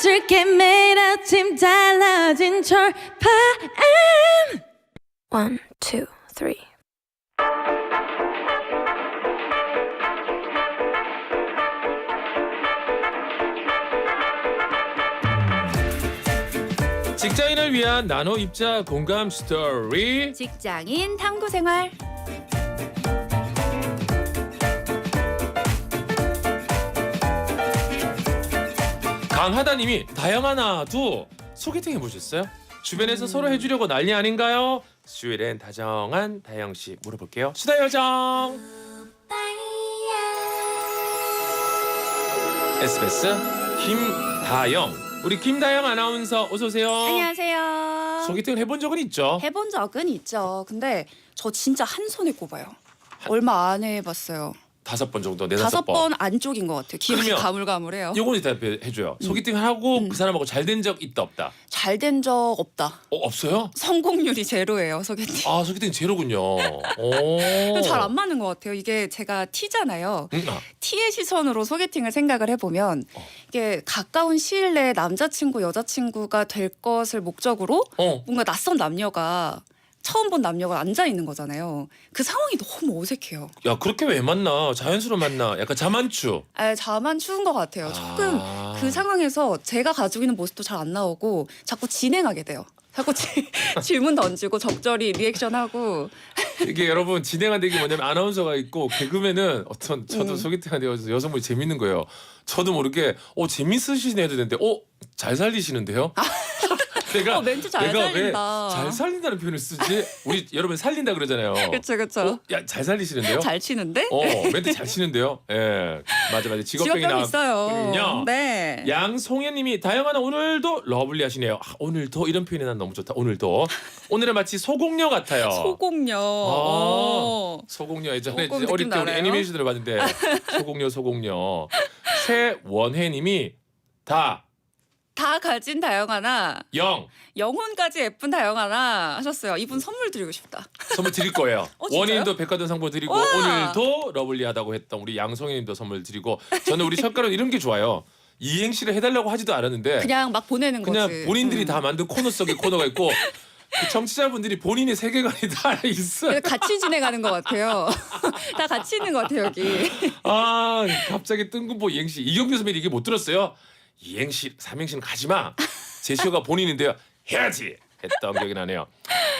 안아줄게 매일 아침 달라진 철파엠 One, two, three. 직장인을 위한 나노 입자 공감 스토리. 직장인 탐구 생활 강하다님이 다영하나도 소개팅 해보셨어요? 주변에서 서로 해주려고 난리 아닌가요? 수요일엔 다정한 다영 씨 물어볼게요. 수다 여정. SBS 김다영. 우리 김다영 아나운서 어서 오세요. 안녕하세요. 소개팅을 해본 적은 있죠? 해본 적은 있죠. 근데 저 진짜 한 손에 꼽아요. 얼마 안 해봤어요. 다섯 번 정도, 네 다섯 다섯 번. 번 안쪽인 것 같아요. 기억이 그러면 가물가물해요. 요거는 대답해 줘요. 소개팅을 하고 음. 그 사람하고 잘 된 적 있다 없다? 잘 된 적 없다. 어, 없어요? 성공률이 제로예요. 소개팅. 아 소개팅 제로군요. 오. 잘 안 맞는 것 같아요. 이게 제가 T잖아요. 음, 아, T의 시선으로 소개팅을 생각을 해보면 어. 이게 가까운 시일 내에 남자친구, 여자친구가 될 것을 목적으로 어. 뭔가 낯선 남녀가 처음 본 남녀가 앉아 있는 거잖아요. 그 상황이 너무 어색해요. 야 그렇게 왜 만나? 자연스러워 만나. 약간 자만추. 아, 자만 추운 것 같아요. 조금 아. 그 상황에서 제가 가지고 있는 모습도 잘 안 나오고 자꾸 진행하게 돼요. 자꾸 지, 질문 던지고 적절히 리액션하고 이게 여러분 진행하는 게 뭐냐면 아나운서가 있고 개그맨은 어떤 저도 음. 소개팅하는 여자- 여성분이 재밌는 거예요. 저도 모르게 어 재밌으시네 해도 되는데 어잘 살리시는데요. 내가 어, 멘트 잘 내가 살린다. 왜잘 살린다는 표현을 쓰지? 우리 여러분 살린다 그러잖아요. 그렇죠, 그렇죠. 어? 야잘 살리시는데요? 잘 치는데 어 멘트 잘 치는데요. 예 맞아 맞아 직업병이 직업병 나. 있어요. 있군요. 네. 양송혜님이 다영아나 오늘도 러블리하시네요. 아, 오늘도 이런 표현이 난 너무 좋다. 오늘도 오늘은 마치 소공녀 같아요. 소공녀. 아. 어. 소공녀 예전에 이제 어릴 느낌 때 우리 나나요? 애니메이션을 봤는데 소공녀 소공녀 최원혜님이 다 다 가진 다영아나 영 영혼까지 예쁜 다영아나 하셨어요. 이분 선물 드리고 싶다. 선물 드릴 거예요. 어, 진짜요? 원희님도 백화점 상품 드리고 와. 오늘도 러블리하다고 했던 우리 양송혜님도 선물 드리고 저는 우리 첫가는 이런 게 좋아요. 이행시를 해달라고 하지도 않았는데 그냥 막 보내는 그냥 거지. 본인들이 음. 다 만든 코너 속에 코너가 있고 그 청취자분들이 본인의 세계관이 다 있어요. 그래서 같이 진행하는 것 같아요. 다 같이 있는 것 같아요 여기. 아 갑자기 뜬금포 이행시 이경규 선배님 이게 못 들었어요. 이행시 삼행시는 가지 마. 제시어가 본인인데요. 해야지. 했던 기억이 나네요.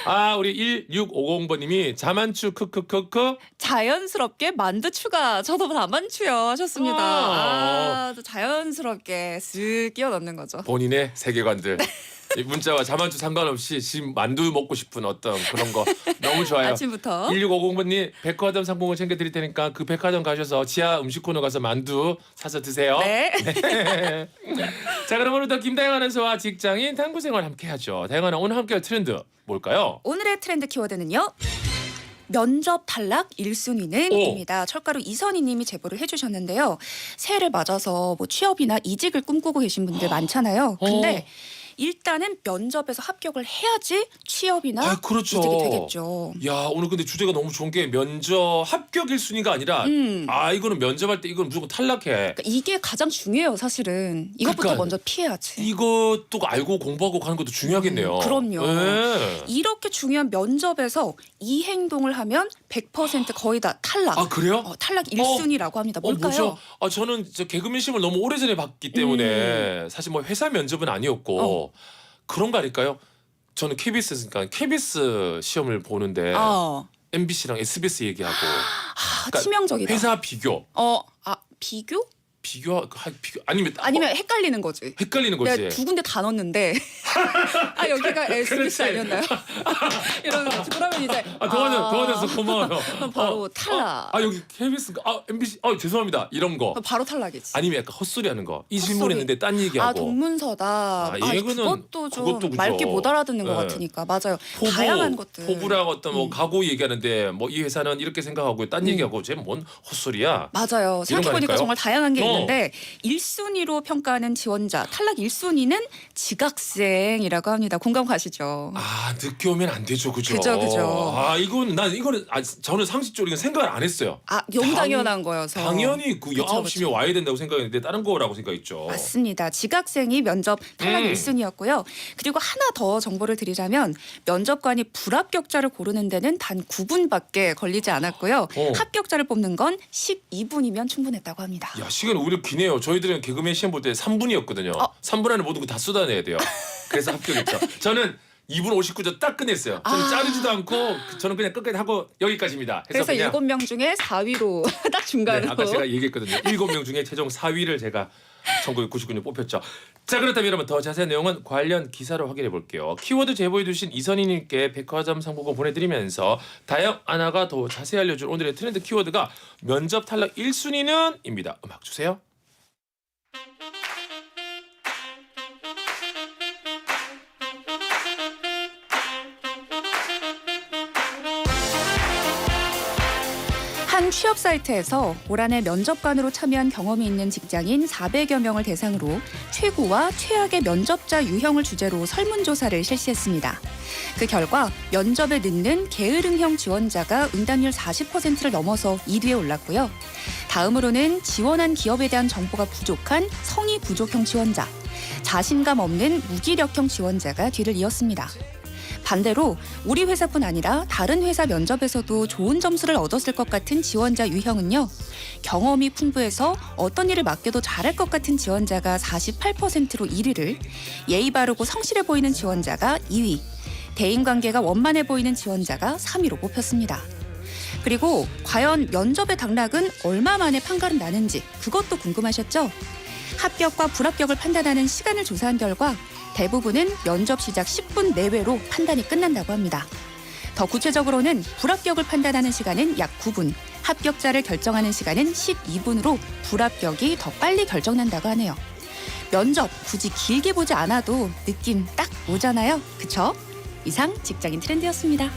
아 우리 1650번님이 자만추 크크크크 자연스럽게 만두 추가. 저도 다만추요 하셨습니다. 아. 아, 또 자연스럽게 쓱 끼워 넣는 거죠. 본인의 세계관들. 이 문자와 자만추 상관없이 지금 만두 먹고 싶은 어떤 그런 거 너무 좋아요. 아침부터. 1650번님 백화점 상품을 챙겨 드릴 테니까 그 백화점 가셔서 지하 음식 코너 가서 만두 사서 드세요. 네. 자 그럼 오늘도 김다영 아나운서와 직장인 탐구생활 함께하죠. 다영 아나 오늘 함께할 트렌드 뭘까요? 오늘의 트렌드 키워드는요. 면접 탈락 1순위는입니다. 철가루 이선희님이 제보를 해주셨는데요. 새해를 맞아서 뭐 취업이나 이직을 꿈꾸고 계신 분들 많잖아요. 근데 일단은 면접에서 합격을 해야지 취업이나 아, 그렇죠. 이직이 되겠죠. 야 오늘 근데 주제가 너무 좋은 게 면접 합격 1순위가 아니라 음. 아 이거는 면접할 때 이건 무조건 탈락해. 그러니까 이게 가장 중요해요, 사실은. 이것부터 그러니까 먼저 피해야지. 이것도 알고 공부하고 가는 것도 중요하겠네요. 음, 그럼요. 네. 이렇게 중요한 면접에서 이 행동을 하면 100% 거의 다 탈락. 아 그래요? 어, 탈락 1순위라고 합니다. 어 뭘까요? 뭐죠? 아 저는 저 개그맨 시험을 너무 오래전에 봤기 때문에 사실 뭐 회사 면접은 아니었고 음. 어. 그런 거 아닐까요? 저는 KBS니까 KBS 시험을 보는데 어. MBC랑 SBS 얘기하고 아, 그러니까 치명적이다. 회사 비교 어, 아 비교? 비교 하- 비교 아니면 아니면 헷갈리는 거지. 헷갈리는 거지. 내가 두 군데 다 넣었는데 아 여기가 SBS. 아니었나요? 거지. 그러면 이제 아 도와줘 도와줘서 고마워요. 그럼 바로 어, 탈락. 어, 아 여기 KBS인가? 아 MBC. 아 죄송합니다. 이런 거. 그럼 바로 탈락이지. 아니면 약간 헛소리 하는 거. 이 헛소리. 질문했는데 딴아 얘기하고. 동문서다. 아, 이거는 그것도 좀 그것도 그죠. 맑게 못 알아듣는 것 네. 같으니까 맞아요. 포부, 다양한 것들. 포부랑 어떤 뭐 음. 가구 얘기하는데 뭐 이 회사는 이렇게 생각하고 딴 얘기하고 쟤뭔 헛소리야. 맞아요. 생각해보니까 아닐까요? 정말 다양한 게 어. 있는데 일 1순위로 평가하는 지원자 탈락 1순위는 지각생이라고 합니다. 공감 가시죠? 아 늦게 오면 안 되죠, 그죠? 그죠, 그죠. 아 이건 난 이거는 아, 저는 상식적으로 생각을 안 했어요. 아, 당- 당연한 거여서. 당연히 그 그쵸, 9시면 그쵸. 와야 된다고 생각했는데 다른 거라고 생각했죠. 맞습니다. 지각생이 면접 탈락 음. 1순위였고요. 그리고 하나 더 정보를 드리자면 면접관이 불합격자를 고르는 데는 단 9분밖에 걸리지 않았고요. 어. 합격자를 뽑는 건 12분이면 충분했다고 합니다. 야 시간 오히려 기네요. 저희들은 개그맨 시험 볼 때 3분이었거든요. 어. 3분 안에 모든 거 다 쏟아내야 돼요. 그래서 합격했죠. 저는 2분 59초 딱 끝냈어요. 저는 아. 자르지도 않고 저는 그냥 끝까지 하고 여기까지입니다. 해서 그래서 그냥 일곱 명 중에 4위로 딱 네, 중간으로. 아까 제가 얘기했거든요. 7명 중에 최종 4위를 제가 1999년 뽑혔죠. 자 그렇다면 여러분 더 자세한 내용은 관련 기사로 확인해 볼게요. 키워드 제보해 주신 이선희님께 백화점 상품권 보내드리면서 다영 아나가 더 자세히 알려줄 오늘의 트렌드 키워드가 면접 탈락 1순위는 입니다. 음악 주세요. 한 취업 사이트에서 올 한해 면접관으로 참여한 경험이 있는 직장인 400여 명을 대상으로 최고와 최악의 면접자 유형을 주제로 설문조사를 실시했습니다. 그 결과 면접에 늦는 게으름형 지원자가 응답률 40%를 넘어서 1위에 올랐고요. 다음으로는 지원한 기업에 대한 정보가 부족한 성의 부족형 지원자, 자신감 없는 무기력형 지원자가 뒤를 이었습니다. 반대로 우리 회사뿐 아니라 다른 회사 면접에서도 좋은 점수를 얻었을 것 같은 지원자 유형은요. 경험이 풍부해서 어떤 일을 맡겨도 잘할 것 같은 지원자가 48%로 1위를, 예의 바르고 성실해 보이는 지원자가 2위, 대인 관계가 원만해 보이는 지원자가 3위로 뽑혔습니다. 그리고 과연 면접의 당락은 얼마 만에 판가름 나는지 그것도 궁금하셨죠? 합격과 불합격을 판단하는 시간을 조사한 결과 대부분은 면접 시작 10분 내외로 판단이 끝난다고 합니다. 더 구체적으로는 불합격을 판단하는 시간은 약 9분, 합격자를 결정하는 시간은 12분으로 불합격이 더 빨리 결정난다고 하네요. 면접 굳이 길게 보지 않아도 느낌 딱 오잖아요. 그쵸? 이상 직장인 트렌드였습니다.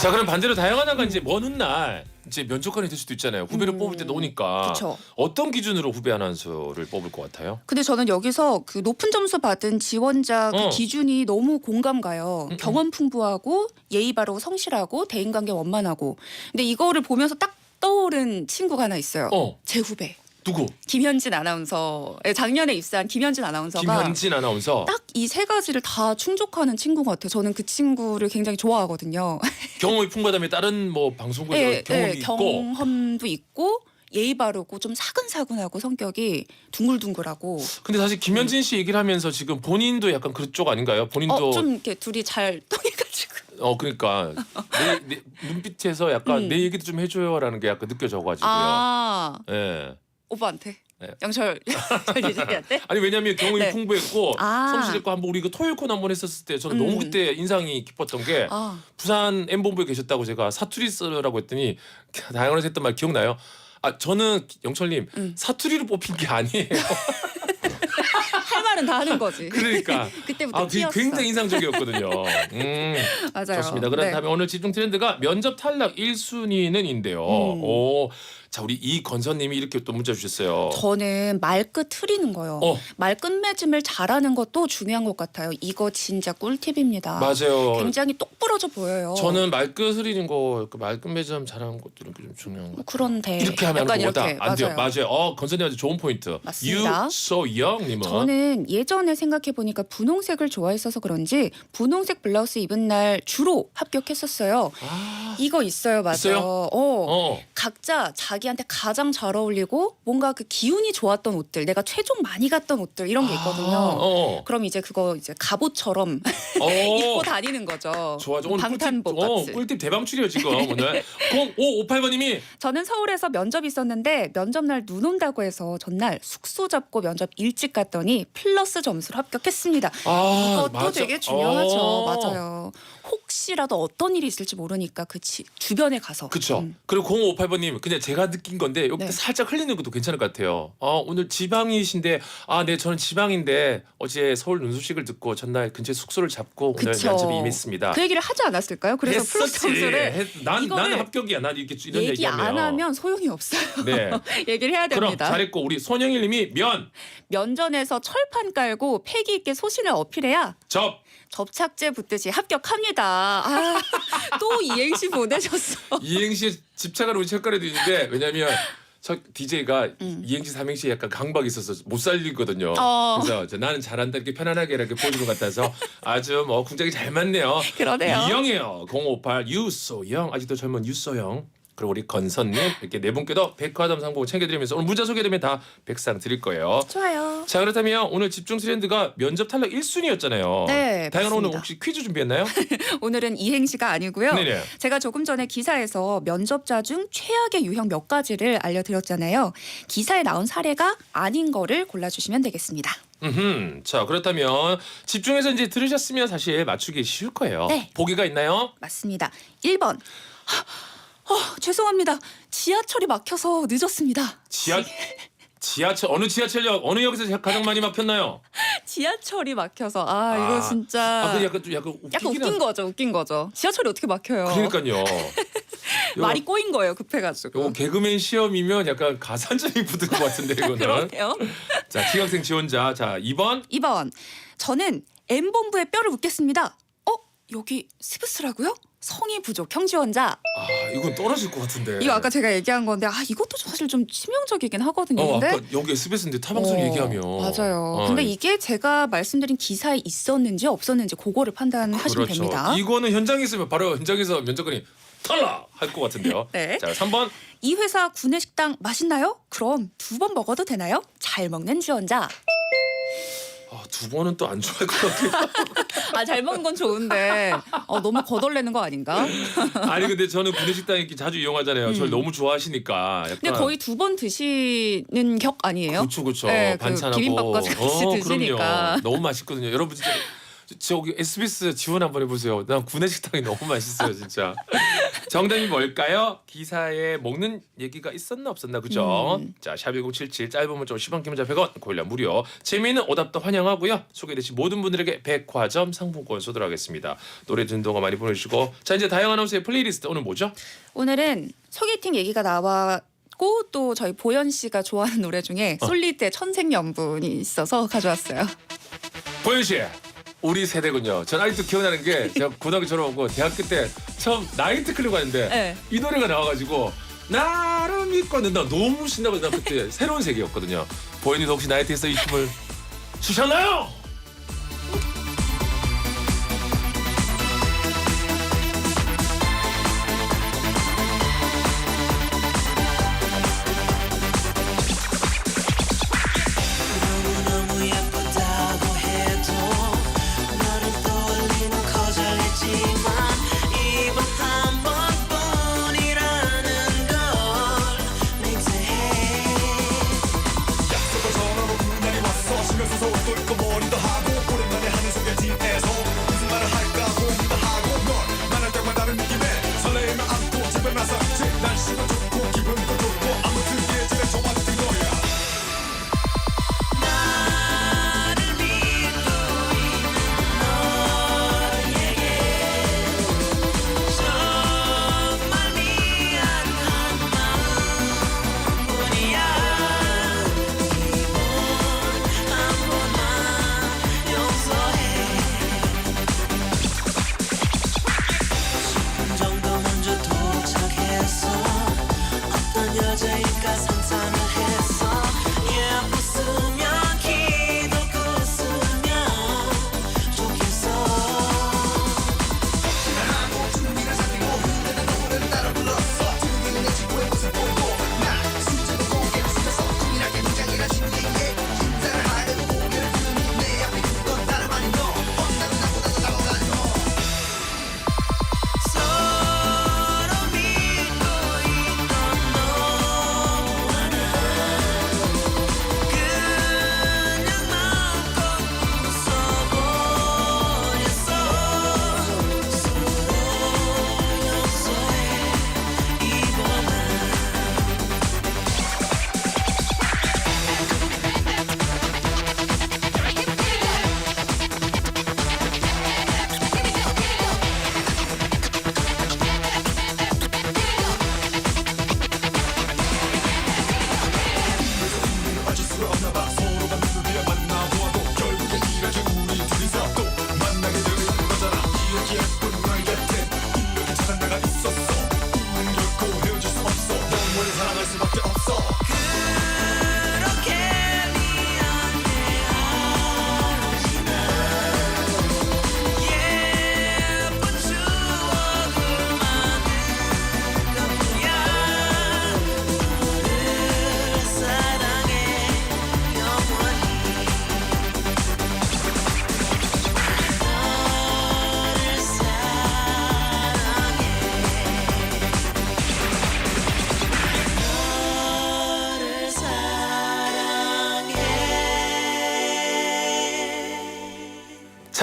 자 그럼 반대로 다양한 아가 이제 먼 훗날 이제 면접관이 될 수도 있잖아요. 후배를 음, 뽑을 때 나오니까 그쵸. 어떤 기준으로 후배 아나운서를 뽑을 것 같아요? 근데 저는 여기서 그 높은 점수 받은 지원자 그 어. 기준이 너무 공감 가요. 음, 경험 풍부하고 예의 바르고 성실하고 대인관계 원만하고. 근데 이거를 보면서 딱 떠오른 친구가 하나 있어요. 어 제 후배 누구? 김현진 아나운서 예, 작년에 입사한 김현진 아나운서가 김현진 아나운서 딱 이 세 가지를 다 충족하는 친구 같아요. 저는 그 친구를 굉장히 좋아하거든요. 경험이 풍부하다면 다른 뭐 방송국에 예, 경험이 예, 있고 경험도 있고 예의 바르고 좀 사근사근하고 성격이 둥글둥글하고 근데 사실 김현진 씨 얘기를 하면서 지금 본인도 약간 그쪽 아닌가요? 본인도 어, 좀 이렇게 둘이 잘 통해가지고 어 그러니까 내, 내 눈빛에서 약간 음. 내 얘기도 좀 해줘요라는 게 약간 느껴져가지고요. 아 예. 오빠한테 네. 영철 이재한테 아니 왜냐면 경험이 네. 풍부했고 아. 성실했고 한번 우리 그 토요일 코너 한번 했었을 때 저는 음. 너무 그때 인상이 깊었던 게 아 부산 M 본부에 계셨다고 제가 사투리 쓰라고 했더니 다양한 했던 말 기억나요? 아 저는 영철님 음. 사투리로 뽑힌 게 아니에요. 할 말은 다 하는 거지. 그러니까 그때부터 아 그게. 굉장히 인상적이었거든요. 음. 맞아요. 좋습니다. 네. 그렇다면 오늘 집중 트렌드가 면접 탈락 1순위는인데요. 음. 오, 자 우리 이건서님이 이렇게 또 문자 주셨어요. 저는 말끝 흐리는 거요. 어 말끝 맺음을 잘하는 것도 중요한 것 같아요. 이거 진짜 꿀팁입니다. 맞아요. 굉장히 똑 부러져 보여요. 저는 말끝 흐리는 거, 그 말끝 매점 잘하는 것도 이렇게 좀 중요한 것 같아요. 그런데 이렇게 하면 약간. 이렇게 안 돼요. 맞아요. 맞아요. 어 건서님한테 좋은 포인트. 맞습니다. You so young님은 저는 예전에 생각해 보니까 분홍색을 좋아했어서 그런지 분홍색 블라우스 입은 날 주로 합격했었어요. 아, 이거 있어요, 맞아요. 있어요? 어. 어. 각자 자기 한테 가장 잘 어울리고 뭔가 그 기운이 좋았던 옷들, 내가 최종 많이 갔던 옷들 이런 게 있거든요. 아, 어. 그럼 이제 그거 이제 갑옷처럼 어. 입고 다니는 거죠. 좋아, 좋아. 오늘 방탄복 꿀팁, 어, 같이. 꿀팁 대방출이에요 지금 오늘. 0558번님이 저는 서울에서 면접 있었는데 면접 날 눈 온다고 해서 전날 숙소 잡고 면접 일찍 갔더니 플러스 점수로 합격했습니다. 아, 이것도 맞아. 되게 중요하죠. 어. 맞아요. 혹시라도 어떤 일이 있을지 모르니까 그 지- 주변에 가서 그쵸. 음. 그리고 0558번님, 그냥 제가 느낀 건데, 여기 네. 살짝 흘리는 것도 괜찮을 것 같아요. 어, 오늘 지방이신데, 아, 네, 저는 지방인데, 어제 서울 눈 소식을 듣고 전날 근처 에 숙소를 잡고 오늘 그쵸. 면접에 임했습니다. 그 얘기를 하지 않았을까요? 그래서 플러스 했었지. 점수를 했- 난, 이거를 나는 합격이야. 난 이렇게 이런 얘기 얘기하면. 안 하면 소용이 없어요. 네. 얘기를 해야 그럼 됩니다. 잘했고 우리 손영일님이 면, 면전에서 철판 깔고 패기 있게 소신을 어필해야 접, 접착제 붙듯이 합격합니다. 아, 또 이행시 보내셨어. 이행시 집착하는 우리 책가래도 있는데 왜냐면 저 DJ가 음. 이행시 삼행시 약간 강박이 있어서 못 살리거든요. 어. 그래서 저 나는 잘한다 이렇게 편안하게 이렇게 보여주는 것 같아서 아주 뭐 궁짝이 잘 맞네요. 그러네요. 이영이요. 058 유소영 아직도 젊은 유소영. 그리고 우리 건선님 이렇게 네 분께도 백화점 상품 챙겨드리면서 오늘 문자 소개되면 다 백상 드릴 거예요. 좋아요. 자 그렇다면 오늘 집중 트렌드가 면접 탈락 1순위였잖아요. 네, 다양한 오늘 맞습니다. 혹시 퀴즈 준비했나요? 오늘은 이행시가 아니고요. 네네. 제가 조금 전에 기사에서 면접자 중 최악의 유형 몇 가지를 알려드렸잖아요. 기사에 나온 사례가 아닌 거를 골라주시면 되겠습니다. 음, 자 그렇다면 집중해서 이제 들으셨으면 사실 맞추기 쉬울 거예요. 네. 보기가 있나요? 맞습니다. 1번. 어, 죄송합니다. 지하철이 막혀서 늦었습니다. 지하 지하철 어느 지하철역 어느 역에서 가장 많이 막혔나요? 지하철이 막혀서 아, 이거 아, 진짜 아, 그 약간 좀 약간 약간 웃기긴 웃긴 하- 거죠. 웃긴 거죠. 지하철이 어떻게 막혀요? 그러니까요. 말이 꼬인 거예요. 급해가지고. 요거 개그맨 시험이면 약간 가산점이 붙을 것 같은데 이거는. 그러네요. 자 지각생 지원자 자 2번 2번. 저는 M 본부의 뼈를 묻겠습니다. 어? 여기 스브스라고요? 성의 부족 형지원자. 아 이건 떨어질 것 같은데. 이거 아까 제가 얘기한 건데 아 이것도 사실 좀 치명적이긴 하거든요. 어 근데 아까 여기 SBS인데 타방송 어, 얘기하면 맞아요. 어, 근데 이게 제가 말씀드린 기사에 있었는지 없었는지 그거를 판단하시면 그렇죠. 됩니다. 이거는 현장에 있으면 바로 현장에서 면접관이 탈락 할 것 같은데요. 네. 자 3번 이 회사 구내식당 맛있나요? 그럼 두 번 먹어도 되나요? 잘 먹는 지원자. 아, 두 번은 또 안 좋아할 것 같아요. 아 잘 먹는 건 좋은데 어, 너무 거덜내는 거 아닌가? 아니 근데 저는 구내식당 이렇게 자주 이용하잖아요. 저를 너무 좋아하시니까. 약간 음. 근데 거의 두 번 드시는 격 아니에요? 그렇죠, 그렇죠. 네, 그 반찬하고 비빔밥과 같이 어, 드시니까. 그럼요. 너무 맛있거든요. 여러분 진짜 저기 SBS 지원 한번 해보세요. 난 구내 식당이 너무 맛있어요, 진짜. 정답이 뭘까요? 기사에 먹는 얘기가 있었나 없었나 그죠? 음. 자, 샵1077 짧은 문자 10원 긴 문자 100원 고일라 무료. 재미있는 오답도 환영하고요. 소개되신 모든 분들에게 백화점 상품권 쏘도록 하겠습니다. 노래 듣는 동안 많이 보내주시고 자 이제 다양한 아나운서의 플레이리스트 오늘 뭐죠? 오늘은 소개팅 얘기가 나왔고 또 저희 보현 씨가 좋아하는 노래 중에 솔리드의 천생연분이 있어서 가져왔어요. 보현 씨. 우리 세대군요. 전 아직도 기억나는 게 제가 고등학교 졸업하고 대학교 때 처음 나이트 클럽 갔는데 네. 이 노래가 나와가지고 나를 믿고 나 너무 신나고 나 그때 새로운 세계였거든요. 보현이도 혹시 나이트에서 이 춤을 추셨나요?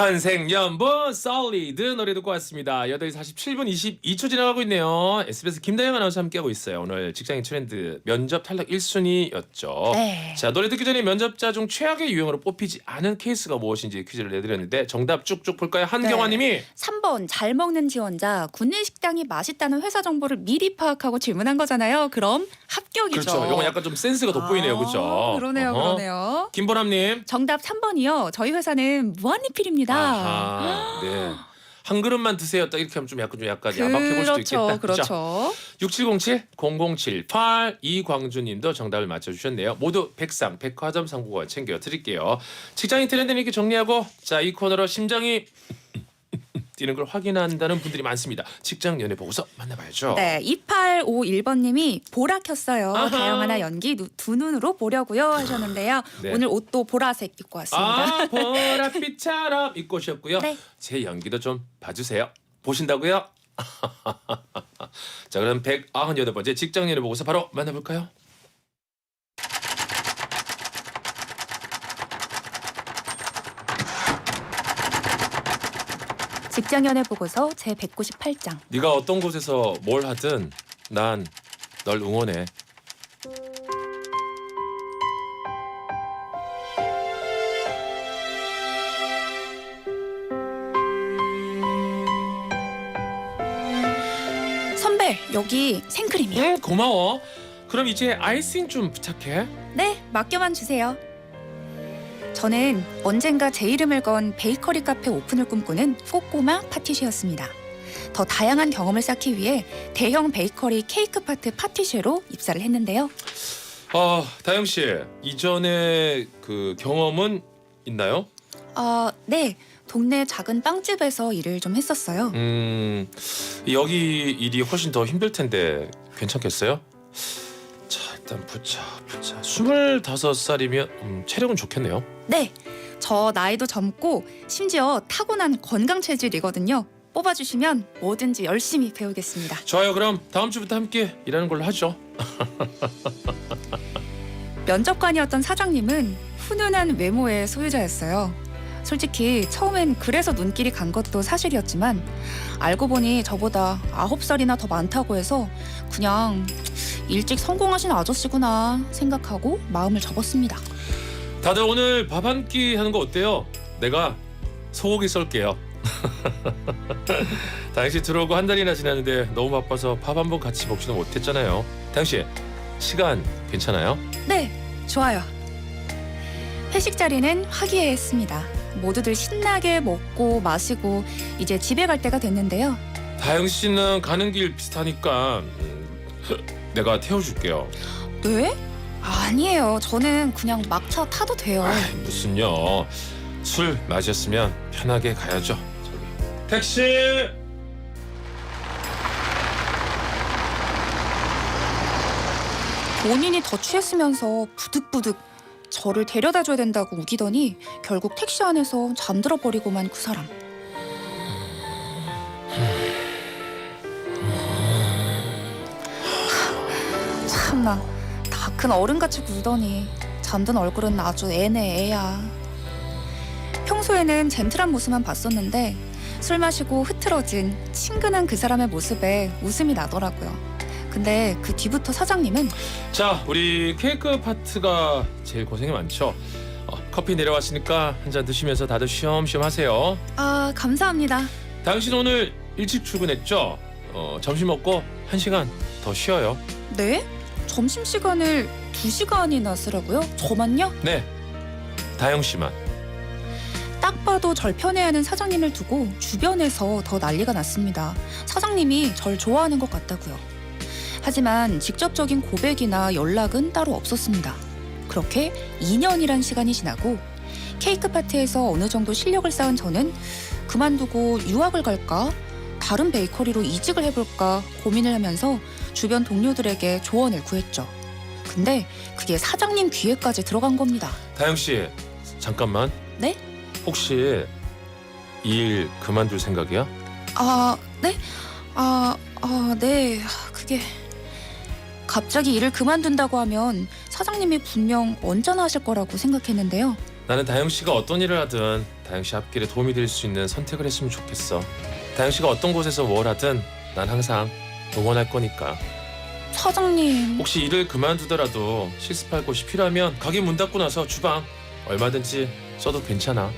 천생연분 솔리드 노래 듣고 왔습니다. 8시 47분 22초 지나가고 있네요. SBS 김다영 아나운서 함께하고 있어요. 오늘 직장인 트렌드 면접 탈락 1순위였죠. 네. 자 노래 듣기 전에 면접자 중 최악의 유형으로 뽑히지 않은 케이스가 무엇인지 퀴즈를 내드렸는데 정답 쭉쭉 볼까요? 한경화님이 3번 잘 먹는 지원자 군내 식당이 맛있다는 회사 정보를 미리 파악하고 질문한 거잖아요. 그럼 합격이죠. 그렇죠. 이건 약간 좀 센스가 돋보이네요, 아, 그렇죠? 그러네요, 어허. 그러네요. 김보람님. 정답 3번이요. 저희 회사는 무한리필입니다. 아하, 네. 한 그릇만 드세요. 딱 이렇게 하면 좀 약간 좀 약간 야박해 볼 수도 있겠다. 그렇죠, 자, 그렇죠. 6707 0078 이광주님도 정답을 맞춰주셨네요. 모두 백상 백화점 상품권 챙겨 드릴게요. 직장인 트렌드 이렇게 정리하고 자 이 코너로 심장이 뛰는 걸 확인한다는 분들이 많습니다. 직장 연애 보고서 만나봐야죠. 네, 2851번님이 보라 켰어요. 아하. 다영아나 연기 누- 두 눈으로 보려고요 하셨는데요. 네. 오늘 옷도 보라색 입고 왔습니다. 아 보랏빛처럼 입고 오셨고요. 네. 제 연기도 좀 봐주세요. 보신다고요? 자 그럼 198번째 직장 연애 보고서 바로 만나볼까요? 직장 연애 보고서 제 198장. 네가 어떤 곳에서 뭘 하든 난 널 응원해. 선배, 여기 생크림이요. 응 고마워. 그럼 이제 아이싱 좀 부탁해. 네, 맡겨만 주세요. 저는 언젠가 제 이름을 건 베이커리 카페 오픈을 꿈꾸는 꼬꼬마 파티시였습니다. 더 다양한 경험을 쌓기 위해 대형 베이커리 케이크 파트 파티쉐로 입사를 했는데요. 아 다영 씨 이전에 그 경험은 있나요? 아, 네. 동네 작은 빵집에서 일을 좀 했었어요. 음 여기 일이 훨씬 더 힘들 텐데 괜찮겠어요? 자 일단 보자 보자 스물다섯 살이면 음, 체력은 좋겠네요. 네. 저 나이도 젊고 심지어 타고난 건강 체질이거든요. 뽑아주시면 뭐든지 열심히 배우겠습니다. 좋아요 그럼 다음 주부터 함께 일하는 걸로 하죠. 면접관이었던 사장님은 훈훈한 외모의 소유자였어요. 솔직히 처음엔 그래서 눈길이 간 것도 사실이었지만 알고 보니 저보다 아홉 살이나 더 많다고 해서 그냥 일찍 성공하신 아저씨구나 생각하고 마음을 접었습니다. 다들 오늘 밥 한 끼 하는 거 어때요? 내가 소고기 썰게요. 당신 들어오고 한 달이나 지났는데 너무 바빠서 밥 한 번 같이 먹지도 못했잖아요. 당신 시간 괜찮아요? 네, 좋아요. 회식 자리는 화기애애했습니다. 모두들 신나게 먹고 마시고 이제 집에 갈 때가 됐는데요. 다영 씨는 가는 길 비슷하니까 음, 내가 태워줄게요. 네? 아니에요. 저는 그냥 막차 타도 돼요. 아이, 무슨요? 술 마셨으면 편하게 가야죠. 저기. 택시. 본인이 더 취했으면서 부득부득 저를 데려다 줘야 된다고 우기더니 결국 택시 안에서 잠들어 버리고만 그 사람. 참나 다 큰 어른같이 굴더니 잠든 얼굴은 아주 애네 애야. 평소에는 젠틀한 모습만 봤었는데 술 마시고 흐트러진 친근한 그 사람의 모습에 웃음이 나더라고요. 근데 그 뒤부터 사장님은 자, 우리 케이크 파트가 제일 고생이 많죠. 어, 커피 내려왔으니까 한 잔 드시면서 다들 쉬엄쉬엄 하세요. 아 감사합니다. 당신 오늘 일찍 출근했죠? 어, 점심 먹고 한 시간 더 쉬어요. 네? 점심 시간을 두 시간이나 쓰라고요? 저만요? 네, 다영 씨만. 딱 봐도 절 편애하는 사장님을 두고 주변에서 더 난리가 났습니다. 사장님이 절 좋아하는 것 같다고요. 하지만 직접적인 고백이나 연락은 따로 없었습니다. 그렇게 2년이란 시간이 지나고 케이크 파티에서 어느 정도 실력을 쌓은 저는 그만두고 유학을 갈까? 다른 베이커리로 이직을 해볼까 고민을 하면서 주변 동료들에게 조언을 구했죠. 근데 그게 사장님 귀에까지 들어간 겁니다. 다영 씨, 잠깐만. 네? 혹시 이 일 그만둘 생각이야? 아, 네? 아, 아, 네. 그게 갑자기 일을 그만둔다고 하면 사장님이 분명 언짢아 하실 거라고 생각했는데요. 나는 다영 씨가 어떤 일을 하든 다영 씨 앞길에 도움이 될 수 있는 선택을 했으면 좋겠어. 다영 씨가 어떤 곳에서 뭘 하든 난 항상 응원할 거니까. 사장님. 혹시 일을 그만두더라도 실습할 곳이 필요하면 가게 문 닫고 나서 주방 얼마든지 써도 괜찮아.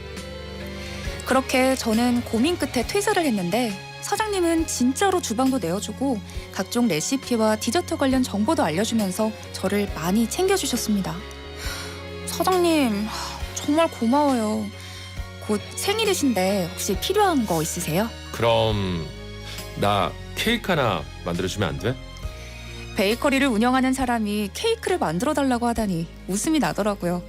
그렇게 저는 고민 끝에 퇴사를 했는데 사장님은 진짜로 주방도 내어주고 각종 레시피와 디저트 관련 정보도 알려주면서 저를 많이 챙겨주셨습니다. 사장님 정말 고마워요. 곧 생일이신데 혹시 필요한 거 있으세요? 그럼 나 케이크 하나 만들어주면 안 돼? 베이커리를 운영하는 사람이 케이크를 만들어 달라고 하다니 웃음이 나더라고요.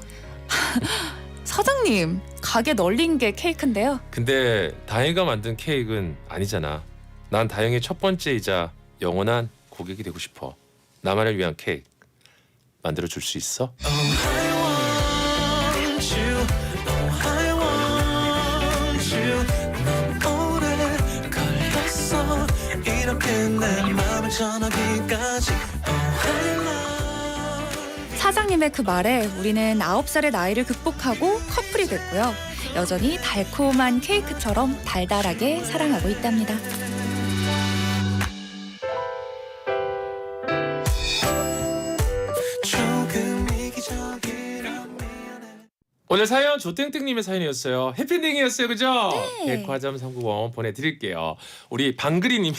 사장님 가게 널린 게 케이크인데요. 근데 다영이가 만든 케이크는 아니잖아. 난 다영의 첫 번째이자 영원한 고객이 되고 싶어. 나만을 위한 케이크 만들어 줄 수 있어? I want you, 사장님의 그 말에 우리는 아홉 살의 나이를 극복하고 커플이 됐고요. 여전히 달콤한 케이크처럼 달달하게 사랑하고 있답니다. 오늘 사연 조땡땡님의 사연이었어요. 해피엔딩이었어요, 그죠? 네. 백화점 상품권 보내드릴게요. 우리 방그리님이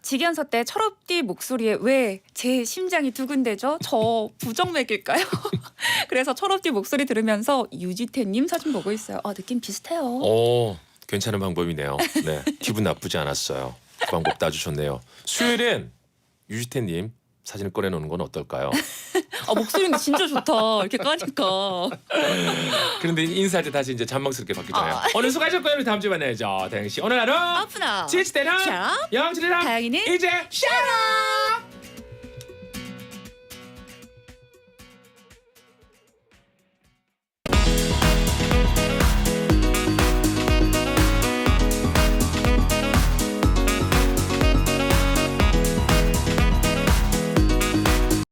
직연서 때 철업디 목소리에 왜 제 심장이 두근대죠? 저 부정맥일까요? 그래서 철업디 목소리 들으면서 유지태님 사진 보고 있어요. 아 느낌 비슷해요. 오 괜찮은 방법이네요. 네 기분 나쁘지 않았어요. 그 방법 따주셨네요. 수요일엔 유지태님 사진을 꺼내놓는 건 어떨까요? 아 목소리는 진짜 좋다. 이렇게 까니까. 그런데 인사할 때 다시 이제 잔망스럽게 바뀌잖아요. 아. 오늘 수고하셨고요. 우리 다음 주에 만나야죠. 다영 씨 오늘 하루 아프나. 지치대랑 샵. 영지대랑 다영이는 이제 샤라